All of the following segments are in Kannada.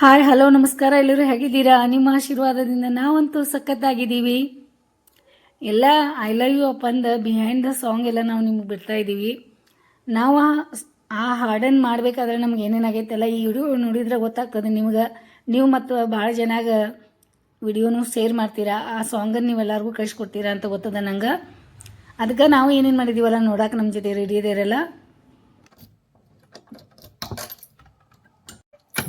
ಹಾಯ್, ಹಲೋ, ನಮಸ್ಕಾರ. ಎಲ್ಲರೂ ಹೇಗಿದ್ದೀರಾ? ನಿಮ್ಮ ಆಶೀರ್ವಾದದಿಂದ ನಾವಂತೂ ಸಖತ್ತಾಗಿದ್ದೀವಿ. ಎಲ್ಲ ಐ ಲವ್ ಯು ಅಪ್ಪಂದ ಬಿಹೈಂಡ್ ದ ಸಾಂಗ್ ಎಲ್ಲ ನಾವು ನಿಮ್ಗೆ ಬಿಡ್ತಾ ಇದ್ದೀವಿ. ನಾವು ಆ- ಹಾಡನ್ನು ಮಾಡಬೇಕಾದ್ರೆ ನಮ್ಗೆ ಏನೇನಾಗೈತೆಲ್ಲ ಈ ವಿಡಿಯೋ ನೋಡಿದ್ರೆ ಗೊತ್ತಾಗ್ತದೆ ನಿಮ್ಗೆ. ನೀವು ಮತ್ತು ಭಾಳ ಜನಾಗ ವಿಡಿಯೋನು ಶೇರ್ ಮಾಡ್ತೀರಾ? ಆ ಸಾಂಗನ್ನು ನೀವೆಲ್ಲರಿಗೂ ಕಳಿಸ್ಕೊಡ್ತೀರಾ ಅಂತ ಗೊತ್ತದ ನಂಗೆ. ಅದಕ್ಕೆ ನಾವು ಏನೇನು ಮಾಡಿದ್ದೀವಲ್ಲ ನೋಡಕ್ಕೆ ನಮ್ಮ ಜೊತೆ ರೆಡಿ ಇದ್ದೀರಲ್ಲ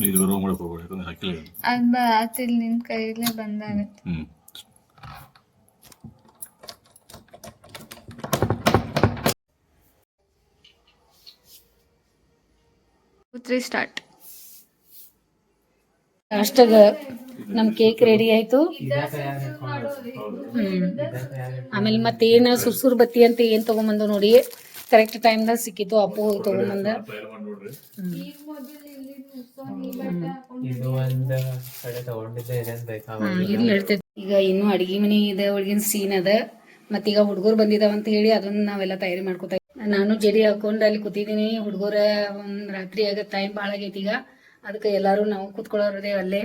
ಇದು ಗೌರವ ಮಾಡಕ್ಕೆ ಹೋಗ್ಬೇಡಿ ಯಾಕಂದ್ರೆ ಹಾಕಿಲ್ಲ ಇದು. ಅದ್ ಬ ಆತಿಲ್ ನಿನ್ ಕೈಲೇ ಬಂದಾಗತ್ತೆ. ಹ್ಮ್. ತ್ರೀ ಸ್ಟಾರ್ಟ್ ಅಷ್ಟಾಗ ನಮ್ ಕೇಕ್ ರೆಡಿ ಆಯ್ತು. ಆಮೇಲೆ ಮತ್ತೇನ ಸುರ್ಸುರ್ ಬತ್ತಿ ಅಂತ ಏನ್ ತಗೊಂಬಂದು ನೋಡಿ. ಕರೆಕ್ಟ್ ಟೈಮ್ದಾಗ ಸಿಕ್ಕಿತ್ತು ಅಪ್ಪು ಹೋಗಿ ತೊಗೊಂಬಂದ ಇರ್ಲಿ ಇರ್ತೈತಿ ಈಗ ಇನ್ನು ಅಡಿಗೆ ಮನೆ ಇದೆ ಒಳಗಿನ ಸೀನ್ ಅದ. ಮತ್ತೀಗ ಹುಡುಗರು ಬಂದಿದಾವ ಅಂತ ಹೇಳಿ ಅದನ್ನ ನಾವೆಲ್ಲ ತಯಾರಿ ಮಾಡ್ಕೊತಾ ಇದ್ದೀವಿ. ನಾನು ಜಡಿ ಹಾಕೊಂಡು ಅಲ್ಲಿ ಕೂತಿದ್ದೀನಿ ಹುಡುಗರ ಒಂದು ರಾತ್ರಿ ಆಗ ಟೈಮ್ ಭಾಳ ಆಗೈತಿ ಈಗ. ಅದಕ್ಕೆ ಎಲ್ಲರೂ ನಾವು ಕೂತ್ಕೊಳ್ಳೋರದೇ ಅಲ್ಲೇ.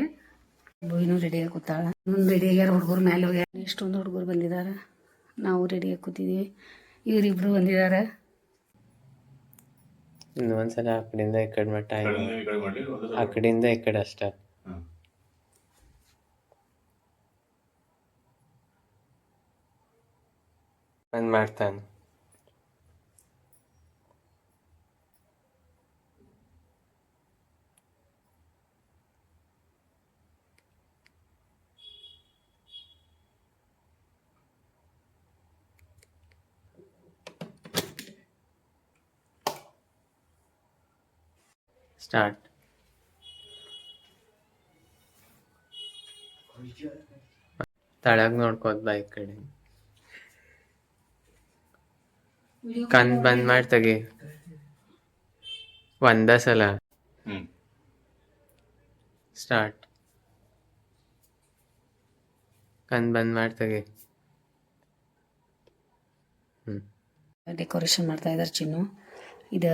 ಇನ್ನೂ ರೆಡಿ ಆಗಿ ಕೂತಾಳ. ಇನ್ನೊಂದು ರೆಡಿ ಆಗ್ಯಾರ ಹುಡುಗರು ಮೇಲೆ ಹೋಗ್ಯಾರ. ಇಷ್ಟೊಂದು ಹುಡುಗರು ಬಂದಿದಾರ. ನಾವು ರೆಡಿ ಆಗಿ ಕೂತಿದ್ದೀವಿ ಇವರಿಬ್ರು ಬಂದಿದಾರ ಇನ್ನೊಂದ್ಸಲ ಆ ಕಡೆಯಿಂದ ಈ ಕಡೆ ಮಟ್ಟ ಆಯ್ತು. ಈ ಕಡೆ ಮಾಡಿ ಒಂದು ಆ ಕಡೆಯಿಂದ ಈ ಕಡೆ ಅಷ್ಟ. ಬಂದ್ ಮಾಡ್ತಾನೆ ಸ್ಟಾರ್ಟ್. ತಳಗ್ ನೋಡ್ಕೋದ್ ಬೈಕ್ ಈ ಕಡೆ. ಕಣ್ ಬಂದ್ ಮಾಡಿ ತೆಗಿ. ಒಂದ ಸಲ. ಹ್ಮ್. ಸ್ಟಾರ್ಟ್. ಕಣ್ ಬಂದ್ ಮಾಡಿ ತೆಗಿ. ಹ್ಮ್. ಡೆಕೋರೇಷನ್ ಮಾಡ್ತಾ ಇದ್ದಾರೆ ಚಿನ್ನು. ಇದು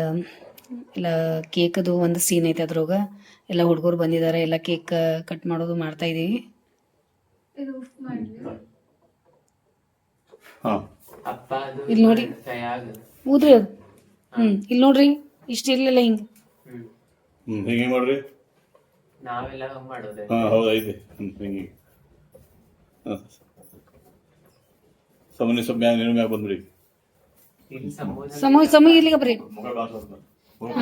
ಎಲ್ಲ ಕೇಕದು ಒಂದು ಸೀನ್ ಐತೆ ಅದ್ರೊಳಗೆ ಎಲ್ಲ ಹುಡುಗರು ಬಂದಿದ್ದಾರೆ ಎಲ್ಲ ಕೇಕ್ ಕಟ್ ಮಾಡೋದು ಮಾಡ್ತಾ ಇದೀವಿ ಇಲ್ಲಿ ನೋಡಿ. ಊದ್ರಿ ಅದು ಹ್ಮ್ ಇಲ್ಲಿ ನೋಡ್ರಿ ಇಷ್ಟ ಇರ್ಲಿಲ್ಲ ಹಿಂಗೆ ಹಿಂಗೆ ಮಾಡ್ರಿ ನಾವೆಲ್ಲ ಮಾಡೋದೆ ಹಾ ಹೌದು ಐತಿ ಹ್ಮ್ ಹಿಂಗೆ ಸಮನ್ಯ ಸಮನಿ ನಿರ್ಮ್ಯಾಗ ಇಲ್ಲಿ ಸಮೂಹ ಸಮಯ ಸಮಯ ಇಲ್ಲಿಗೆ ಬರ್ರಿ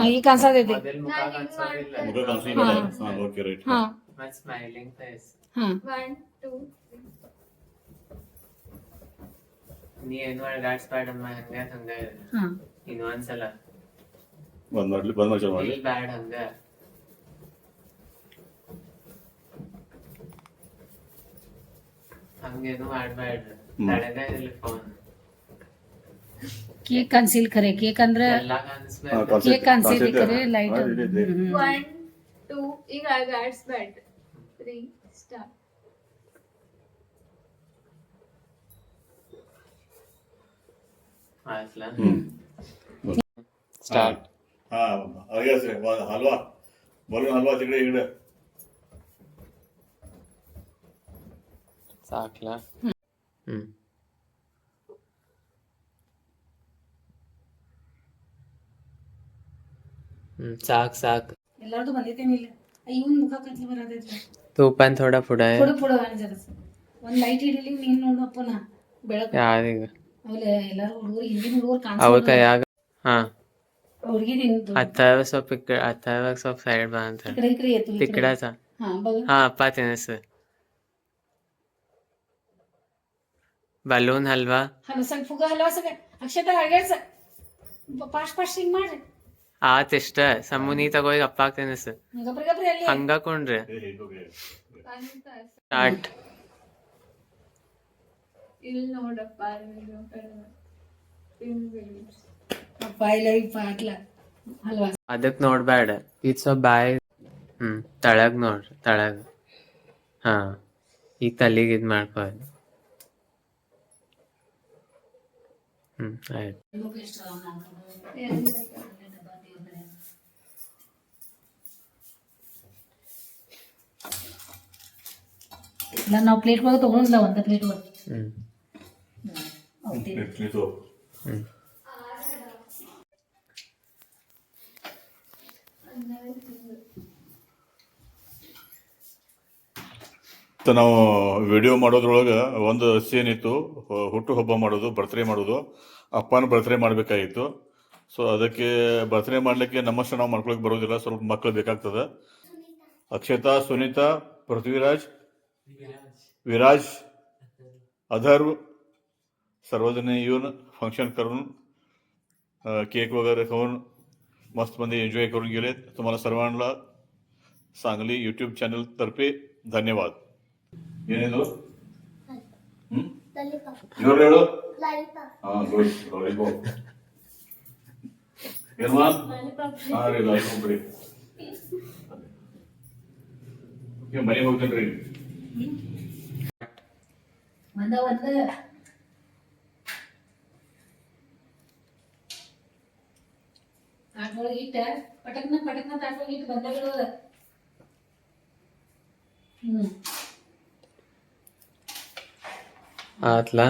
ಈಗ ಕಾಣಿಸತೈತಿ ಮುಖ ಹಾ ಓಕೆ ರೈಟ್ ಹಾಂ ಸ್ಮೈಲಿಂಗ್ ಫೇಸ್ ಹಾಂ ಒನ್ ಟೂ ನೀ ಏನು ಅಲ್ಗಾಡ್ಸ್ಬೇಡಮ್ಮ ಹಂಗ ಹಂಗ ಹಾಂ ಇನ್ನೊಂದ್ಸಲ ಬಂದ್ ಮಾಡ್ಲಿ ಬಂದ್ ಮಾಡಿ ಚಾಲು ಮಾಡ್ಲಿ ಇಲ್ಲಿ ಬ್ಯಾಡ್ ಹಂಗ ಹಂಗೇನು ಮಾಡ್ಬೇಡ್ರಿ ತಳಗ ಇರ್ಲಿ ಫೋನ್ ಕೇಕ್ ಕಾಣಿಸಿಲ್ ಖರೆ ಕೇಕ್ ಅಂದ್ರೆ ಎಲ್ಲ ಹಾ, ಕಾಣಿಸ್ಬೇಕು ಕಾಣಿಸ್ತೈತಿ. ಕೇಕ್ ಕಾಣಿಸೈತಿ ಕಾಣಿಸ್ತೈತಿ. ಖರೆ ಲೈಟ್ ಹಾ, ಇದೆ, ಇದೆ. ಒನ್ ಟೂ ಈಗ ಗಾಡ್ಸ್ ಬ್ಯಾಡ್ ತ್ರೀ ಸ್ಟಾರ್ಟ್ ಆಯ್ತಲ್ಲ ಹ್ಮ್ ಸ್ಟಾರ್ಟ್ ಹಾ ಹಾಗೆ ಸರಿ ವ- ಹಲ್ವಾ ಸಾಕು ಸಾಕು ಎಲ್ಲರದು ಬಂದೈತೆ ಏನಿಲ್ಲ ಇವನ್ ಮುಖ ಕತ್ಲಿ ಬರತೈತಿ ತೂಪನ್ ಥೋಡ ಪುಡ ಕೊಡು ಕೊಡು ಅನ್ಸದ ಒಂದ್ ಲೈಟ್ ಹಿಡಿಲಿ ನೀನ್ ನೋಡಪ್ಪನ ಬೆಳಕು ಯಾರಿಗ ಆಮೇಲೆ ಎಲ್ಲಾರು ಹುಡುಗರು ಹಿಂದಿನ ಹುಡುಗರು ಅವ್ರ ಕಾಣಿಸ್ತಾರೆ ಕೈಯಾಗ ಹಾ ಹುಡುಗಿದಿಂದ ಹತ್ತಾರ ಸ್ವಲ್ಪ ಇಕ್ಕ- ಹತ್ತಾರ ಸ್ವಲ್ಪ ಸೈಡ್ ಬಾ ಅಂತ ಹೇಳಿ. ಕಡೆ ಎತ್ತು ಈ ಕಡೆ. ತಿಕ್ಕಡಾಸ ಹಾ ಬಗ ಹಾ ಅಪ್ಪ ತಿನ್ನಿಸು ಬಲೂನ್ ಹಲ್ವಾ ಹಲೋ ಸ್ವಲ್ಪ ಫುಗ ಹಲೋ ಸಗ ಅಕ್ಷತೆ ಹಾಗೆ ಫಾಸ್ಟ್ ಫಾಸ್ಟ್ ಹಿಂಗ್ ಮಾಡ್ರಿ ಆತ್ ಇಷ್ಟ ಸಮುನಿ ತಗೋಗಿ ಅಪ್ಪ ಆಗ್ತೇನೆ ಸರ್ ಹಂಗ ಕೊಂಡ್ರಿ. ಸ್ಟಾರ್ಟ್ ಇಲ್ಲಿ ನೋಡಪ್ಪ ಅದಕ್ ನೋಡ್ಬೇಡ ಇಟ್ಸ್ ಅ ಬಾಯ್ ಹ್ಮ್ ತಳಗ್ ನೋಡ್ರಿ ತಳಗ್. ಹಾ ಈಗ ತಲೆಗೆ ಇದ್ ಮಾಡ್ಕೋ. ಹ್ಮ್ ಆಯ್ತು. ಇಲ್ಲ ನಾವು ಪ್ಲೇಟ್ ಒಳಗೆ ತೊಗೊಂಡಿಲ್ಲ ಒಂದು ಪ್ಲೇಟ್ ಒಳಗೆ. ಮತ್ತು ನಾವು ವಿಡಿಯೋ ಮಾಡೋದ್ರೊಳಗೆ ಒಂದು ಸೀನ್ ಇತ್ತು. ಹುಟ್ಟು ಹಬ್ಬ ಮಾಡೋದು ಬರ್ತ್ಡೇ ಮಾಡೋದು. ಅಪ್ಪನ ಬರ್ತ್ಡೇ ಮಾಡಬೇಕಾಗಿತ್ತು. ಸೊ ಅದಕ್ಕೆ ಬರ್ತ್ಡೇ ಮಾಡಲಿಕ್ಕೆ ನಮ್ಮಷ್ಟು ನಾವು ಮಾಡ್ಕೊಳಕ್ಕೆ ಬರೋದಿಲ್ಲ. ಸ್ವಲ್ಪ ಮಕ್ಕಳು ಬೇಕಾಗ್ತದೆ. ಅಕ್ಷತಾ ಸುನೀತಾ ಪೃಥ್ವಿರಾಜ್ विराज अधर्व सर्वजण येऊन फंक्शन करून अ, केक वगैरे खाऊन मस्तमध्ये एन्जॉय करून गेलेत तुम्हाला सर्वांना सांगली यूट्यूब चॅनल तर्फे ಧನ್ಯವಾದ ಏನಿದು ಜೋರು ಹೇಳು ಹಾ ಗುಡ್ ಲಾಲಿಪಾಪ್ ಏನಮ್ಮ ಹಾ ರೀ ಲಾಲಿಪಾಪ್ ರೀ ಓಕೆ ಮನೆಗೆ ಹೋಗ್ತೇನೆ ರೀ ಒಂದ ಒಂದು. ತಾಟ್ೊಳಗೆ ಇಟ್ಟ ಪಟಕ್ನ ಪಟಕ್ನ ತಾಟ್ೊಳಗೆ ಇಟ್ಟು ಬಂದಗಳು ಹ್ಮ್. ಆತ್ಲಾ?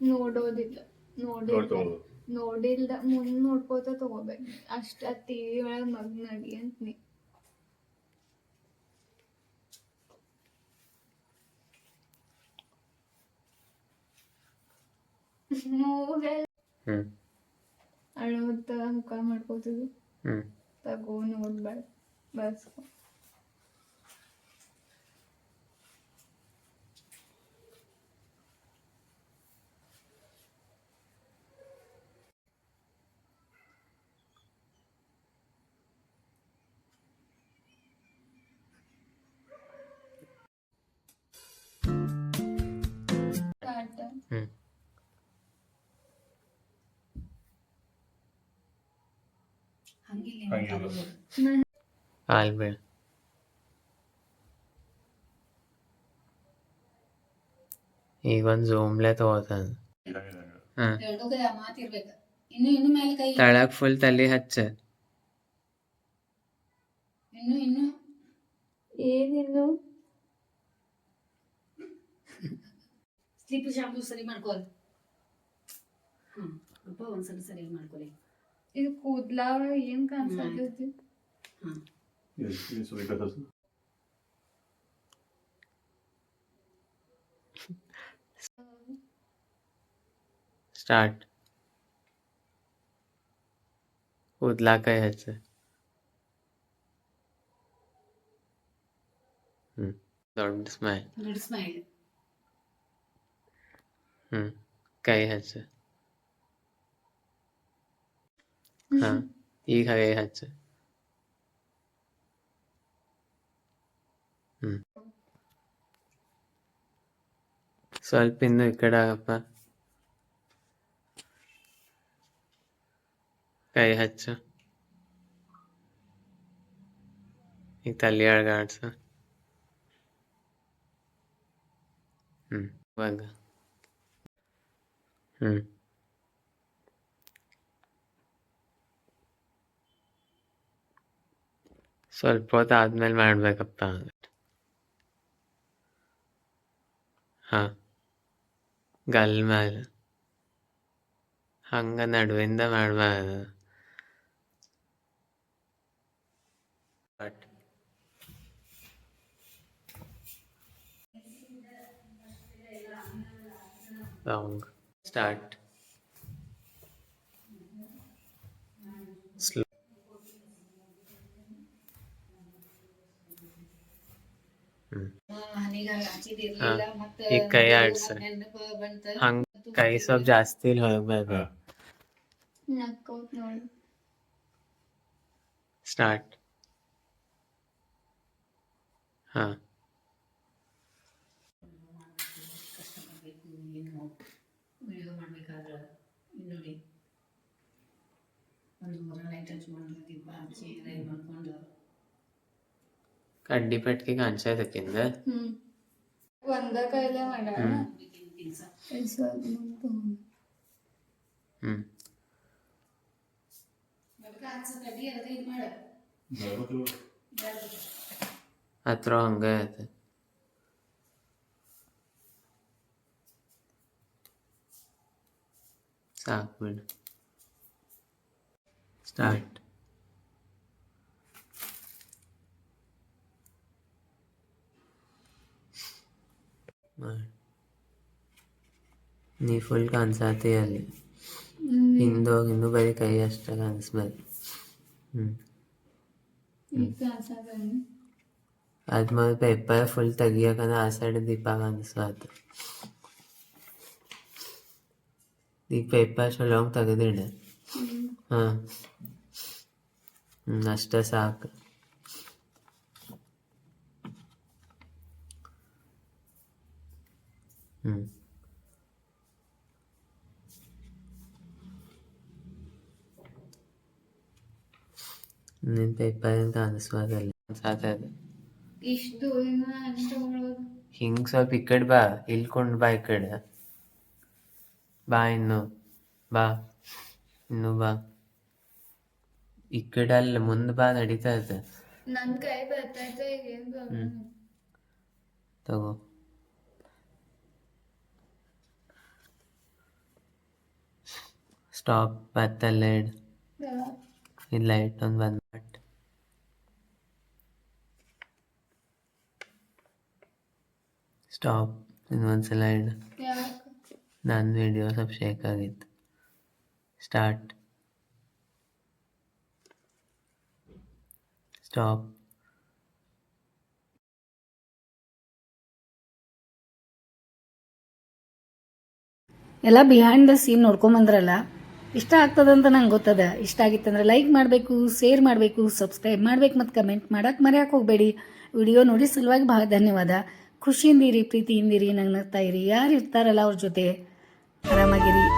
ನೋಡೋದಿಲ್ಲ ನೋಡಿಲ್ಲ ನೋಡಿಲ್ದ ಮುಂದ್ ನೋಡ್ಕೋತ ತಗೋಬೇಕು. ಅಷ್ಟ ಟಿವಿ ಒಳಗ್ ಮಗ್ನಾಗಿ ಅಂತ್ನಿ ಮೂವೆಲ್ಲ ಹ್ಮ್. ಅಳೋತ ಮುಖ ಮಾಡ್ಕೋತದು ಹ್ಮ್. ತಗೋ ನೋಡ್ಬೇಡ. ಸ್ಟಾರ್ಟ್ ಹ್ಮ್. ಹಂಗಿಲ್ಲ ಹಂಗಿಲ್ಲ. ಆಲ್ಬೇಡ ಈಗ ಒಂದು ಜೂಮ್ಲೆ ತಗೋತಾನ ಹಾ ಎರಡೋಗ ಮಾತಿರ್ಬೇಕು ಇನ್ನು ಇನ್ನು ಮೇಲೆ ಕೈ ತಳಗ್ ಫುಲ್ ತಲೆ ಹಚ್ಚ ಇನ್ನು ಇನ್ನು ಏನಿನ್ನು ಸ್ಲೀಪ್ ಶಾಂಪು ಸರಿ ಮಾಡ್ಕೋಲ್ ಹ್ಞೂ ಸ್ವಲ್ಪ ಒಂದ್ಸಲ ಸರಿ ಮಾಡ್ಕೊಳ್ಳಿ ಇದು ಕೂದ್ಲ ಏನ್ ಕಾಣಿಸ್ತೈತಿ ಹಾಂ ಸ್ಟಾರ್ಟ್ ಕೂದ್ಲಾ ಕೈ ಹಚ್ಚ ಹ್ಮ್ ದೊಡ್ಡ ಸ್ಮೈಲ್ ದೊಡ್ಡ ಸ್ಮೈಲ್ ಹ್ಮ್ ಕೈ ಹಚ್ಚ ಹಾ ಈಗ ಕೈ ಹಚ್ಚ ಹ್ಮ್ ಸ್ವಲ್ಪ ಇನ್ನು ಈ ಕಡೆ ಆಗಪ್ಪ ಕೈ ಹಚ್ಚ ಈಗ ತಲೆ ಅಳಗಾಡ್ಸ ಹ್ಮ್ ಇವಾಗ ಹ್ಮ್ ಸ್ವಲ್ಪ ಹೊತ್ತು ಆದ್ಮೇಲೆ ಮಾಡ್ಬೇಕಪ್ಪ. ಹಾ. ಗಲ್ ಮೇಲೆ ಹಂಗೆ ನಡುವಿಂದ ಮಾಡ್ಬಾರ್ದು. ಬಟ್ ಸಾಂಗ್ ಸ್ಟಾರ್ಟ್ ಸ್ಲೋ ಹನಿಗ ಹಚ್ಚಿದಿರ್ಲಿಲ್ಲ ಮತ್ತೆ ಈಗ ಕೈ ಆಡ್ಸ ನೆನಪು ಬಂತ ಹಂಗ ಕೈ ಸ್ವಲ್ಪ ಜಾಸ್ತಿ ಇಲ್ಲಿ ಹೋಗ್ಬೇಕು ನಕ್ಕೋತ್ ನೋಡು. ಸ್ಟಾರ್ಟ್. ಹಾ. ಕಷ್ಟಪಡ್ಬೇಕು ಏನು ವಿಡಿಯೋ ಮಾಡ್ಬೇಕಾದ್ರೆ ನೋಡಿ ಒಂದು ಮೂರ ಲೈಟ್ ಹಚ್ಕೊಂಡು ದೀಪ ಹಚ್ಚಿ ರೈ ಮಾಡ್ಕೊಂಡು. ಕಡ್ಡಿ ಪಟ್ಟಿ ಕಾಣಿಸೋದಕ್ಕಿಂತ ಹ್ಮ್. ಒಂದ ಕೈಲೇ ಮಾಡೋಣ ಹ್ಮ್. ಹತ್ರ ಹಂಗೆ ಐತೆ ಸಾಕು ಬಿಡು. ಸ್ಟಾರ್ಟ್ ನೀ ಫುಲ್ ಕಾಣಿಸತಿ ಅಲ್ಲಿ. ಹಿಂದೋಗಿ ಇನ್ನೂ ಬರೀ ಕೈ ಅಷ್ಟೇ ಕಾಣಿಸ್ಬೇಕು ಹ್ಞೂ ಆದ್ಮೇಲೆ ಪೇಪರ್ ಫುಲ್ ತೆಗಿಯಕಂದ ಆ ಸೈಡ್ ದೀಪ ಕಾಣಿಸ್ಬಾರ್ದು ಈಗ ಪೇಪರ್ ಚಲೋ ತೆಗೆದಿಡ. ಹಾಂ. ಹ್ಞೂ ಅಷ್ಟೇ ಸಾಕು. ಹ್ಞೂ ನಿಂತ ಇಷ್ಟು ಹಿಂಗೆ ಸ್ವಲ್ಪ ಈ ಕಡೆ ಬಾ ಇಲ್ಕೊಂಡು ಬಾ ಈ ಕಡೆ. ಬಾ ಇನ್ನು ಬಾ ಇನ್ನು ಬಾ. ಈ ಕಡೆ ಅಲ್ಲ ಮುಂದೆ ಬಾ ನಡೀತಾ ಇದೆ. ಕೈ ತಗೋ. ಸ್ಟಾಪ್ ಬತ್ತಲ್ಲೇ ಲೈಡ್ ಈ ಲೈಟ್ ಒಂದು ಬಂದ್ ಮಾಡಿ ಸ್ಟಾಪ್ ಇನ್ನೊಂದ್ಸಲ ಯಾಕೆ ನನ್ನ ವಿಡಿಯೋ ಸ್ವಲ್ಪ ಶೇಕ್ ಆಗಿತ್ತು ಸ್ಟಾರ್ಟ್ ಸ್ಟಾಪ್ ಎಲ್ಲ ಬಿಹೈಂಡ್ ದ ಸೀನ್ ನೋಡ್ಕೊಂಬಂದ್ರಲ್ಲ ಇಷ್ಟ ಆಗ್ತದಂತ ನಂಗೆ ಗೊತ್ತದ. ಇಷ್ಟ ಆಗಿತ್ತಂದ್ರೆ ಲೈಕ್ ಮಾಡಬೇಕು ಶೇರ್ ಮಾಡಬೇಕು ಸಬ್ಸ್ಕ್ರೈಬ್ ಮಾಡ್ಬೇಕು ಮತ್ತು ಕಮೆಂಟ್ ಮಾಡಕ್ಕೆ ಮರೆಯಕ್ಕೆ ಹೋಗಬೇಡಿ. ವಿಡಿಯೋ ನೋಡಿ ಸಲುವಾಗಿ ಬಹಳ ಧನ್ಯವಾದ. ಖುಷಿಯಿಂದಿರಿ, ಪ್ರೀತಿಯಿಂದಿರಿ ನಂಗೆ ನಗ್ತಾ ಇರಿ. ಯಾರು ಇರ್ತಾರಲ್ಲ ಅವ್ರ ಜೊತೆ? ಆರಾಮಾಗಿರಿ.